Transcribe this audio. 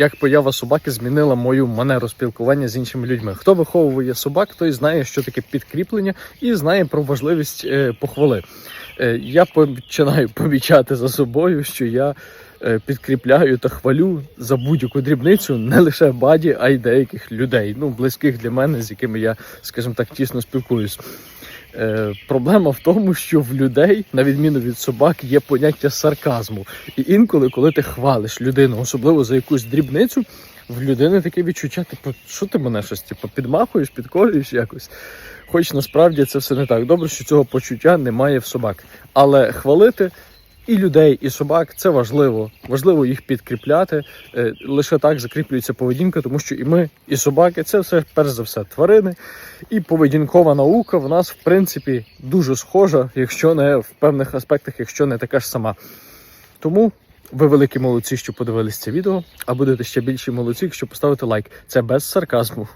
Як поява собаки змінила мою манеру спілкування з іншими людьми. Хто виховує собак, той знає, що таке підкріплення, і знає про важливість е, похвали. Е, я починаю помічати за собою, що я е, підкріпляю та хвалю за будь-яку дрібницю не лише баді, а й деяких людей, ну близьких для мене, з якими я, скажімо так, тісно спілкуюсь. Е, проблема в тому, що в людей, на відміну від собак, є поняття сарказму. І інколи, коли ти хвалиш людину, особливо за якусь дрібницю, в людини таке відчуття, типу, що ти мене щось типу, підмахуєш, підколюєш якось. Хоч насправді це все не так. Добре, що цього почуття немає в собак. Але хвалити і людей, і собак це важливо. Важливо їх підкріпляти. Е, Лише так закріплюється поведінка, тому що і ми, і собаки це все перш за все тварини. І поведінкова наука в нас, в принципі, дуже схожа, якщо не в певних аспектах, якщо не така ж сама. Тому ви великі молодці, що подивились це відео, а будете ще більші молодці, якщо поставите лайк. Це без сарказму.